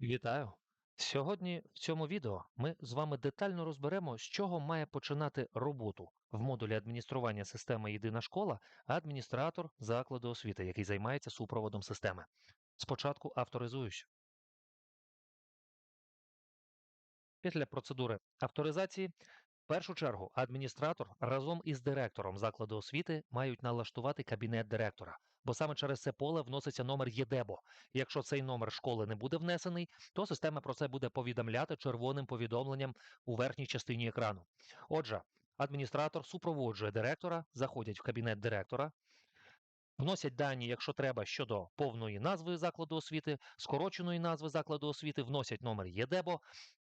Вітаю! Сьогодні в цьому відео ми з вами детально розберемо, з чого має починати роботу в модулі адміністрування системи Єдина школа адміністратор закладу освіти, який займається супроводом системи. Спочатку авторизуюсь. Після процедури авторизації в першу чергу адміністратор разом із директором закладу освіти мають налаштувати кабінет директора, бо саме через це поле вноситься номер ЄДЕБО. Якщо цей номер школи не буде внесений, то система про це буде повідомляти червоним повідомленням у верхній частині екрану. Отже, адміністратор супроводжує директора, заходять в кабінет директора. Вносять дані, якщо треба, щодо повної назви закладу освіти, скороченої назви закладу освіти, вносять номер ЄДЕБО,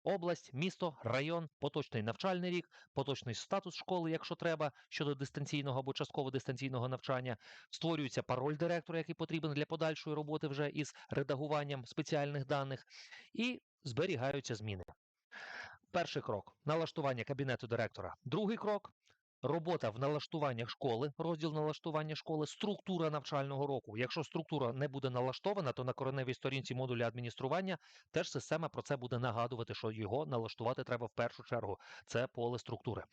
область, місто, район, поточний навчальний рік, поточний статус школи, якщо треба, щодо дистанційного або частково дистанційного навчання. Створюється пароль директора, який потрібен для подальшої роботи вже із редагуванням спеціальних даних, і зберігаються зміни. Перший крок налаштування кабінету директора. Другий крок. Робота в налаштуваннях школи, розділ налаштування школи, структура навчального року. Якщо структура не буде налаштована, то на кореневій сторінці модуля адміністрування теж система про це буде нагадувати, що його налаштувати треба в першу чергу. Це поле структури.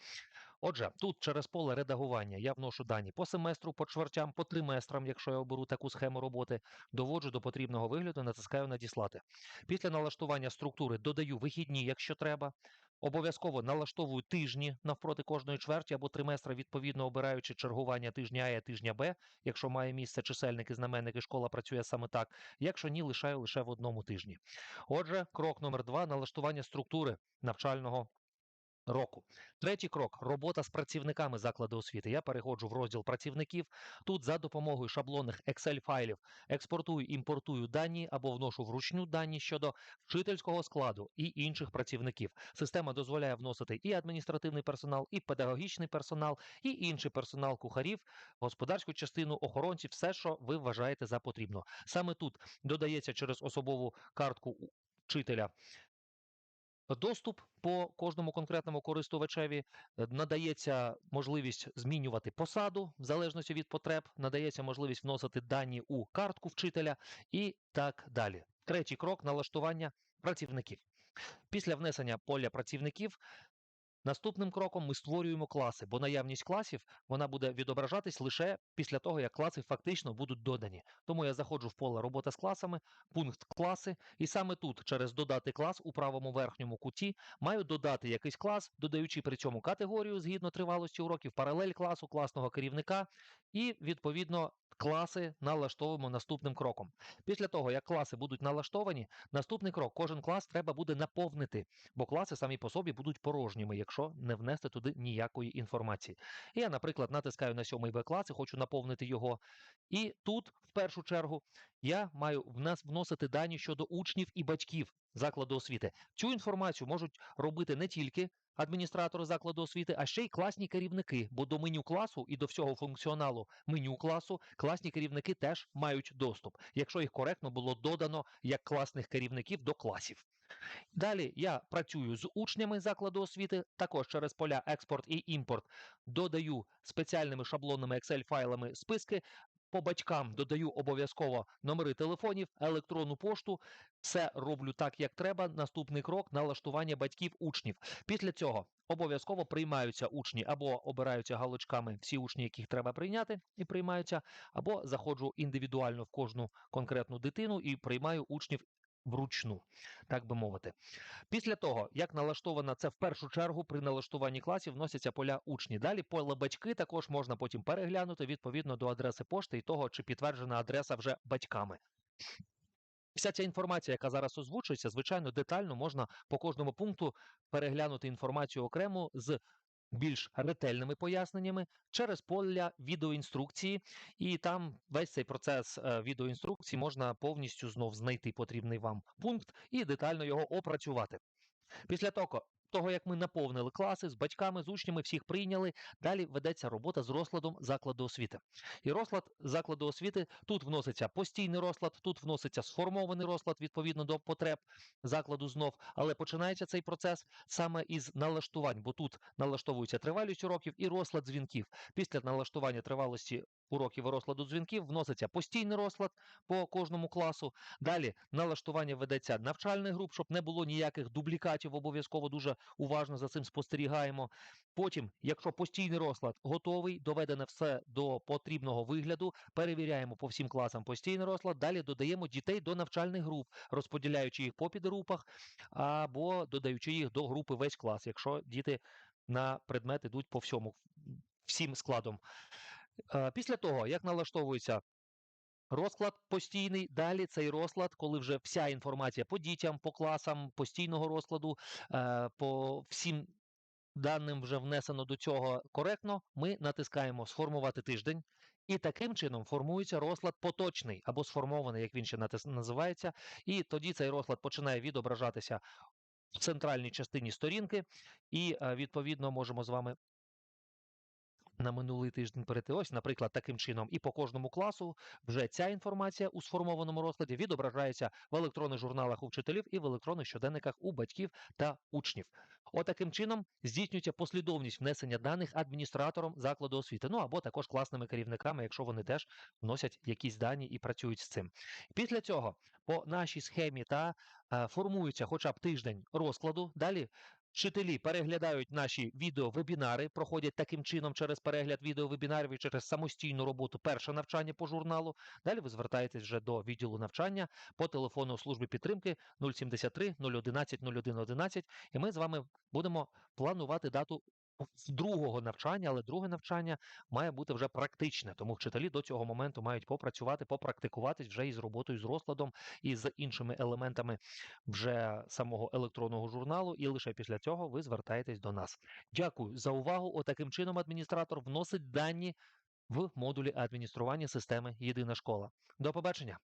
Отже, тут через поле редагування я вношу дані по семестру, по чвертям, по триместрам, якщо я оберу таку схему роботи, доводжу до потрібного вигляду, натискаю надіслати. Після налаштування структури додаю вихідні, якщо треба. Обов'язково налаштовую тижні навпроти кожної чверті або триместра, відповідно обираючи чергування тижня А тижня Б, якщо має місце чисельники, знаменники, школа працює саме так. Якщо ні, лишаю лише в одному тижні. Отже, крок номер два налаштування структури навчального року. Третій крок робота з працівниками закладу освіти. Я переходжу в розділ працівників. Тут за допомогою шаблонних Excel-файлів експортую, імпортую дані або вношу вручну дані щодо вчительського складу і інших працівників. Система дозволяє вносити і адміністративний персонал, і педагогічний персонал, і інший персонал кухарів, господарську частину охоронців, все, що ви вважаєте за потрібно. Саме тут додається через особову картку вчителя доступ по кожному конкретному користувачеві, е, надається можливість змінювати посаду в залежності від потреб, надається можливість вносити дані у картку вчителя і так далі. Третій крок налаштування працівників. Після внесення поля працівників Наступним кроком ми створюємо класи, бо наявність класів вона буде відображатись лише після того, як класи фактично будуть додані. Тому я заходжу в поле робота з класами, пункт класи, і саме тут, через додати клас у правому верхньому куті, маю додати якийсь клас, додаючи при цьому категорію згідно тривалості уроків, паралель класу, класного керівника, і відповідно класи налаштовуємо наступним кроком. Після того, як класи будуть налаштовані, наступний крок кожен клас треба буде наповнити, бо класи самі по собі будуть порожніми, якщо не внести туди ніякої інформації. Я, наприклад, натискаю на 7 Б клас і хочу наповнити його. І тут, в першу чергу, я маю в нас вносити дані щодо учнів і батьків закладу освіти. Цю інформацію можуть робити не тільки адміністратори закладу освіти, а ще й класні керівники, бо до меню класу і до всього функціоналу меню класу класні керівники теж мають доступ, якщо їх коректно було додано як класних керівників до класів. Далі я працюю з учнями закладу освіти, також через поля експорт і імпорт додаю спеціальними шаблонними Excel-файлами списки. По батькам додаю обов'язково номери телефонів, електронну пошту. Все роблю так, як треба. Наступний крок налаштування батьків учнів. Після цього обов'язково приймаються учні або обираються галочками всі учні, яких треба прийняти, і приймаються, або заходжу індивідуально в кожну конкретну дитину і приймаю учнів вручну, так би мовити. Після того, як налаштовано це в першу чергу при налаштуванні класів вносяться поля учні. Далі поле батьки також можна потім переглянути відповідно до адреси пошти і того, чи підтверджена адреса вже батьками. Вся ця інформація, яка зараз озвучується, звичайно, детально можна по кожному пункту переглянути інформацію окремо з більш ретельними поясненнями через поля відеоінструкції, і там весь цей процес е, відеоінструкції можна повністю знов знайти потрібний вам пункт і детально його опрацювати. Після того, того, як ми наповнили класи з батьками, з учнями, всіх прийняли, далі ведеться робота з розкладом закладу освіти. І розклад закладу освіти тут вноситься постійний розклад, тут вноситься сформований розклад відповідно до потреб закладу знов. Але починається цей процес саме із налаштувань, бо тут налаштовується тривалість уроків і розклад дзвінків. Після налаштування тривалості уроків розкладу дзвінків, вноситься постійний розклад по кожному класу. Далі налаштування ведеться навчальних груп, щоб не було ніяких дублікатів. Обов'язково дуже уважно за цим спостерігаємо. Потім, якщо постійний розклад готовий, доведене все до потрібного вигляду, перевіряємо по всім класам постійний розклад. Далі додаємо дітей до навчальних груп, розподіляючи їх по підгрупах або додаючи їх до групи весь клас, якщо діти на предмет ідуть по всьому всім складом. Е, Після того, як налаштовується розклад постійний, далі цей розклад, коли вже вся інформація по дітям, по класам постійного розкладу, е, по всім даним вже внесено до цього коректно, ми натискаємо сформувати тиждень. І таким чином формується розклад поточний або сформований, як він ще називається. І тоді цей розклад починає відображатися в центральній частині сторінки, і е, відповідно можемо з вами на минулий тиждень перейти. Ось, наприклад, таким чином, і по кожному класу вже ця інформація у сформованому розкладі відображається в електронних журналах у вчителів і в електронних щоденниках у батьків та учнів. Отаким чином здійснюється послідовність внесення даних адміністратором закладу освіти, ну або також класними керівниками, якщо вони теж вносять якісь дані і працюють з цим. Після цього по нашій схемі та е, формується хоча б тиждень розкладу. Далі Вчителі переглядають наші відеовебінари, проходять таким чином через перегляд відеовебінарів і через самостійну роботу перше навчання по журналу. Далі ви звертаєтесь вже до відділу навчання по телефону служби підтримки 073 011 0111, і ми з вами будемо планувати дату другого навчання, але друге навчання має бути вже практичне, тому вчителі до цього моменту мають попрацювати, попрактикуватись вже із роботою з розкладом і з іншими елементами вже самого електронного журналу, і лише після цього ви звертаєтесь до нас. Дякую за увагу. Отаким чином адміністратор вносить дані в модулі адміністрування системи Єдина школа. До побачення.